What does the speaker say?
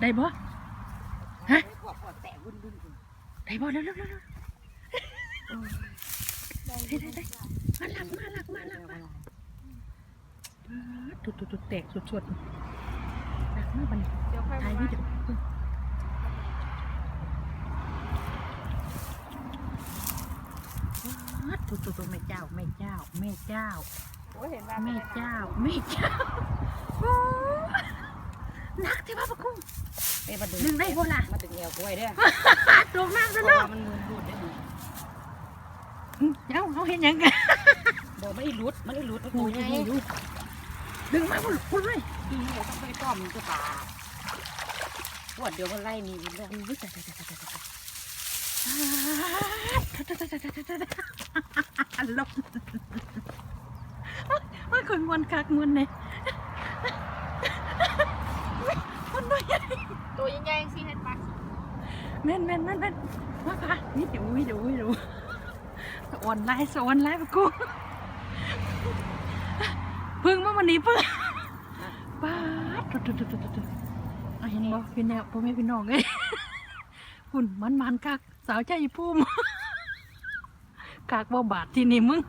ได้บ่ฮะปวดปวดแตกวุ่นวุ่นได้บ่เร็วเร็วเร็วเร็วได้ได้ได้มาหลักมาหลักมาหลักมาตุดตุดตุดแตกสดสดหลักมาบัดนเดี๋ยวค่อยถ่ายมาวิดีโอว้าตุดตุดตุดแม่เจ้าแม่เจ้าแม่เจ้าโอ้เห็นว่าแม่เจ้าแม่เจ้าโอ้หนักที่ว่า ไปมาดึงได้พ่นละมาดึงเอวกล้วยเด้อตรงน้ำซะเพรนาะวมันมือรูดเด้อเอ้าเขาเห็นยังไงบอกไม่ได้รุดไม่ได้รุดตัวใหญ่ดึดึงมาพุ่นพุ่นเลยเดี๋ยวต้องไปต้อมมันจะตาปวดเดี๋ยวมันไล่มีมันเลยอุ้ยตายตายตายตายตายตายทัดทัดทัดทัดทัดทัดทัดลบมันคนมวนคักมวนเนี่ย แม่นแม่นแม่นแม่นว่าปะนี่เดี๋ยวอุ้ยเดี๋ยวอุ้ยเดี๋ยวสะออนไลน์สอนไลน์ปะกูพึ่งมาวันนี้พึ่งป้าดตุ๊ดตุ๊ดตุ๊ดตุ๊ดตุ๊ดอะเห็นบ่พี่แนวพ่อแม่พี่น้องเอ้ยหุ่นมันมันคักสาวใจพุ่มกากบ่บาดที่นี่มึง